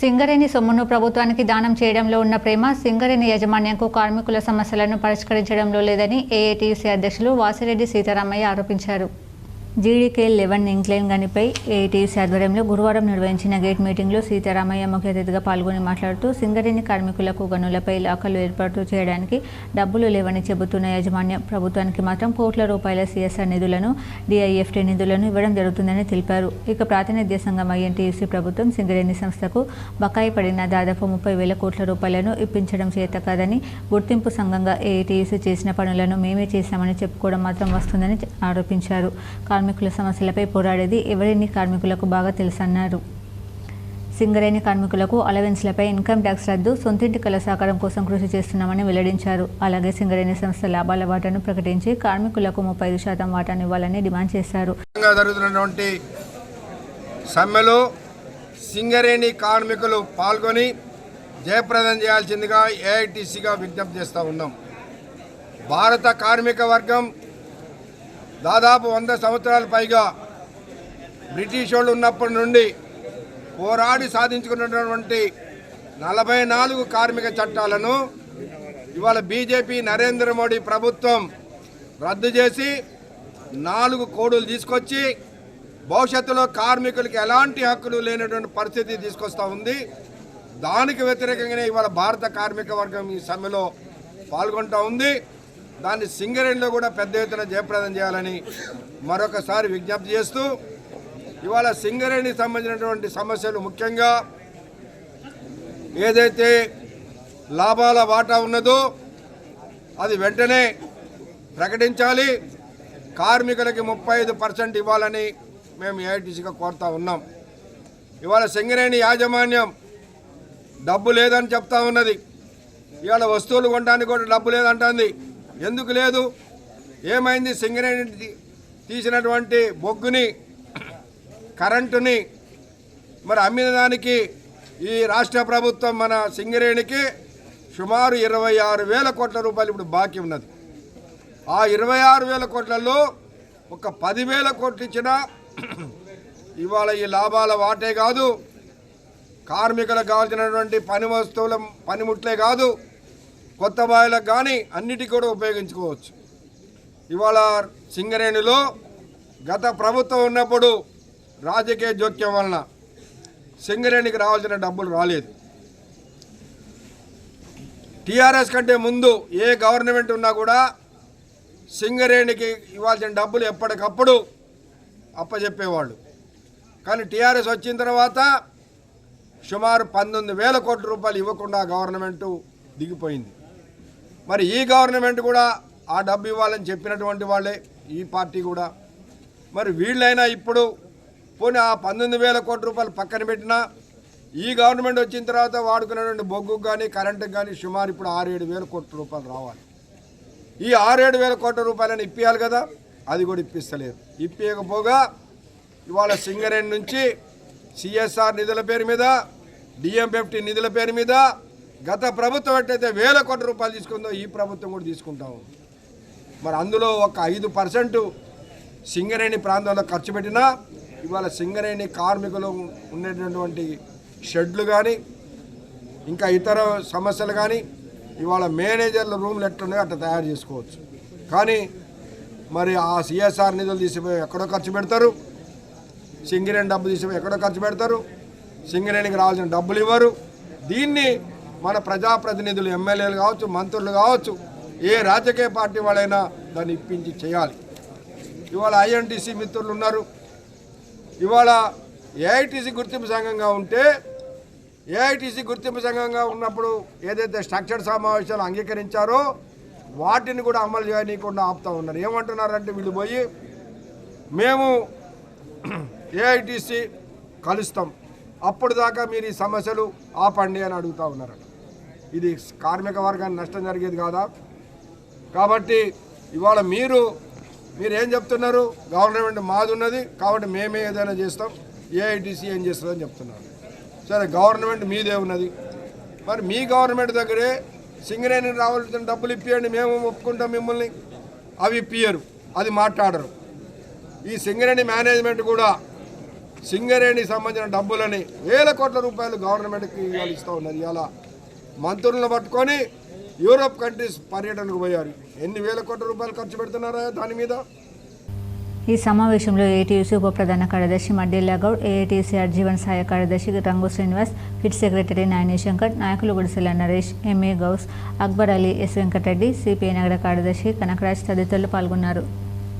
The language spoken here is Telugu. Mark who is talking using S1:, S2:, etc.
S1: సింగరేణి సొమ్మును ప్రభుత్వానికి దానం చేయడంలో ఉన్న ప్రేమ సింగరేణి యాజమాన్యంకు కార్మికుల సమస్యలను పరిష్కరించడంలో లేదని ఏఐటీయూసీ అధ్యక్షులు వాసిరెడ్డి సీతారామయ్య ఆరోపించారు. జీడీకే లెవెన్ ఇంక్లైన్ గనిపై ఏటీసీ ఆధ్వర్యంలో గురువారం నిర్వహించిన గేట్ మీటింగ్లో సీతారామయ్య ముఖ్య అతిథిగా పాల్గొని మాట్లాడుతూ సింగరేణి కార్మికులకు గనులపై లాకర్లు ఏర్పాటు చేయడానికి డబ్బులు లేవని చెబుతున్న యాజమాన్యం ప్రభుత్వానికి మాత్రం కోట్ల రూపాయల సీఎస్ఆర్ నిధులను డిఐఎఫ్టీ నిధులను ఇవ్వడం జరుగుతుందని తెలిపారు. ఇక ప్రాతినిధ్య సంఘం ఐఎన్టీయూసీ ప్రభుత్వం సింగరేణి సంస్థకు బకాయి పడిన దాదాపు ముప్పై వేల కోట్ల రూపాయలను ఇప్పించడం చేత కాదని గుర్తింపు సంఘంగా ఏఐటీయూసీ చేసిన పనులను మేమే చేశామని చెప్పుకోవడం మాత్రం వస్తుందని ఆరోపించారు. కార్మికుల సమస్యలపై పోరాడేది ఎవరిని కార్మికులకు బాగా తెలుసన్నారు. సింగరేణి కార్మికులకు అలవెన్స్లపై ఇన్కమ్ ట్యాక్స్ రద్దు సొంతింటి కల సహకారం కోసం కృషి చేస్తున్నామని వెల్లడించారు. అలాగే సింగరేణి సంస్థ లాభాల వాటాను ప్రకటించి కార్మికులకు ముప్పై ఐదు శాతం వాటాను ఇవ్వాలని డిమాండ్ చేశారు.
S2: జరుగుతున్నటువంటి సమ్మెలో సింగరేణి కార్మికులు పాల్గొని జయప్రదం చేయాల్సిందిగా ఏఐటీసీగా విజ్ఞప్తి చేస్తూ ఉన్నాం. భారత కార్మిక వర్గం దాదాపు వంద సంవత్సరాల పైగా బ్రిటిష్ వాళ్ళు ఉన్నప్పటి నుండి పోరాడి సాధించుకున్నటువంటి నలభై నాలుగు కార్మిక చట్టాలను ఇవాళ బీజేపీ నరేంద్ర మోడీ ప్రభుత్వం రద్దు చేసి నాలుగు కోడులు తీసుకొచ్చి భవిష్యత్తులో కార్మికులకి ఎలాంటి హక్కులు లేనటువంటి పరిస్థితి తీసుకొస్తూ ఉంది. దానికి వ్యతిరేకంగానే ఇవాళ భారత కార్మిక వర్గం ఈ సమ్మెలో పాల్గొంటూ ఉంది. దాన్ని సింగరేణిలో కూడా పెద్ద ఎత్తున జయప్రదం చేయాలని మరొకసారి విజ్ఞప్తి చేస్తూ ఇవాళ సింగరేణికి సంబంధించినటువంటి సమస్యలు ముఖ్యంగా ఏదైతే లాభాల వాటా ఉన్నదో అది వెంటనే ప్రకటించాలి. కార్మికులకి ముప్పై ఐదు పర్సెంట్ ఇవ్వాలని మేము ఏఐటీసీగా కోరుతా ఉన్నాం. ఇవాళ సింగరేణి యాజమాన్యం డబ్బు లేదని చెప్తా ఉన్నది. ఇవాళ వస్తువులు కొనడానికి కూడా డబ్బు లేదంటుంది. ఎందుకు లేదు? ఏమైంది సింగరేణి తీ- తీసినటువంటి బొగ్గుని కరెంటుని? మరి అమ్మిన దానికి ఈ రాష్ట్ర ప్రభుత్వం మన సింగరేణికి సుమారు ఇరవై ఆరు వేల కోట్ల రూపాయలు ఇప్పుడు బాకీ ఉన్నది. ఆ ఇరవై ఆరు వేల కోట్లలో ఒక పదివేల కోట్లు ఇచ్చిన ఇవాళ ఈ లాభాల వాటే కాదు. కార్మికులకు కావాల్సినటువంటి పని వస్తువుల పనిముట్లే కాదు. కొత్త బాయిలకు కానీ అన్నిటికీ కూడా ఉపయోగించుకోవచ్చు. ఇవాళ సింగరేణిలో గత ప్రభుత్వం ఉన్నప్పుడు రాజకీయ జోక్యం వలన సింగరేణికి రావాల్సిన డబ్బులు రాలేదు. టీఆర్ఎస్ కంటే ముందు ఏ గవర్నమెంట్ ఉన్నా కూడా సింగరేణికి ఇవ్వాల్సిన డబ్బులు ఎప్పటికప్పుడు అప్పచెప్పేవాళ్ళు కానీ టీఆర్ఎస్ వచ్చిన తర్వాత సుమారు పంతొమ్మిది వేల కోట్ల రూపాయలు ఇవ్వకుండా గవర్నమెంటు దిగిపోయింది. మరి ఈ గవర్నమెంట్ కూడా ఆ డబ్బు ఇవ్వాలని చెప్పినటువంటి వాళ్ళే ఈ పార్టీ కూడా. మరి వీళ్ళైనా ఇప్పుడు పోనీ ఆ పంతొమ్మిది వేల కోట్ల రూపాయలు పక్కన పెట్టినా ఈ గవర్నమెంట్ వచ్చిన తర్వాత వాడుకున్నటువంటి బొగ్గుకు కానీ కరెంటుకు కానీ సుమారు ఇప్పుడు ఆరు ఏడు వేల కోట్ల రూపాయలు రావాలి. ఈ ఆరేడు వేల కోట్ల రూపాయలను ఇప్పియాలి కదా అది కూడా ఇప్పిస్తలేదు. ఇప్పియకపోగా ఇవాళ సింగరేణి నుంచి సిఎస్ఆర్ నిధుల పేరు మీద డిఎంఎఫ్టీ నిధుల పేరు మీద గత ప్రభుత్వం ఎట్టయితే వేల కోట్ల రూపాయలు తీసుకుందో ఈ ప్రభుత్వం కూడా తీసుకుంటాము మరి అందులో ఒక ఐదు పర్సెంట్ సింగరేణి ప్రాంతంలో ఖర్చు పెట్టినా ఇవాళ సింగరేణి కార్మికులు ఉండేటటువంటి షెడ్లు కానీ ఇంకా ఇతర సమస్యలు కానీ ఇవాళ మేనేజర్ల రూమ్లు ఎట్లున్నాయో అట్లా తయారు చేసుకోవచ్చు. కానీ మరి ఆ సిఎస్ఆర్ నిధులు తీసిపోయి ఎక్కడో ఖర్చు పెడతారు. సింగరేణి డబ్బు తీసిపోయి ఎక్కడో ఖర్చు పెడతారు. సింగరేణికి రావాల్సిన డబ్బులు ఇవ్వరు. దీన్ని మన ప్రజాప్రతినిధులు ఎమ్మెల్యేలు కావచ్చు మంత్రులు కావచ్చు ఏ రాజకీయ పార్టీ వాళ్ళైనా దాన్ని ఇప్పించి చేయాలి. ఇవాళ ఐఎన్టీసీ మిత్రులు ఉన్నారు. ఇవాళ ఏఐటీసీ గుర్తింపు సంఘంగా ఉంటే ఏఐటీసీ గుర్తింపు సంఘంగా ఉన్నప్పుడు ఏదైతే స్ట్రక్చర్ సమావేశాలు అంగీకరించారో వాటిని కూడా అమలు చేయనీయకుండా ఆపుతా ఉన్నారు. ఏమంటున్నారంటే వీళ్ళు పోయి మేము ఏఐటీసీ కలుస్తాం. అప్పుడు దాకా మీరు ఈ సమస్యలు ఆపండి అని అడుగుతా ఉన్నారు. ఇది కార్మిక వర్గానికి నష్టం జరిగేది కాదా? కాబట్టి ఇవాళ మీరు మీరు ఏం చెప్తున్నారు? గవర్నమెంట్ మాది ఉన్నది కాబట్టి మేమే ఏదైనా చేస్తాం. ఏఐటీసీ ఏం చేస్తుందని చెప్తున్నారు. సరే గవర్నమెంట్ మీదే ఉన్నది. మరి మీ గవర్నమెంట్ దగ్గరే సింగరేణికి రావాల్సిన డబ్బులు ఇప్పియండి మేము ఒప్పుకుంటాం మిమ్మల్ని. అవి ఇప్పియరు అది మాట్లాడరు. ఈ సింగరేణి మేనేజ్మెంట్ కూడా సింగరేణికి సంబంధించిన డబ్బులని వేల కోట్ల రూపాయలు గవర్నమెంట్కి ఇవాళ ఇస్తూ ఉన్నది. ఇవాళ మంత్రులను పట్టుకొని యూరోప్ కంట్రీస్ పర్యటనకు పోయారు. ఎన్ని వేల కోట్ల రూపాయలు ఖర్చు పెడుతున్నారా దాని మీద?
S1: ఈ సమావేశంలో ఏటీయూసీ ఉప ప్రధాన కార్యదర్శి మడ్డిల్లా గౌడ్ ఏఐటీసీ జీవన్ సహాయ కార్యదర్శి రంగు శ్రీనివాస్ ఫిట్ సెక్రటరీ నాయని శంకర్ నాయకులు Gudisela Naresh MA Gous Akbar Ali S Venkatreddy CPI నగర కార్యదర్శి కనకరాజ్ తదితరులు పాల్గొన్నారు.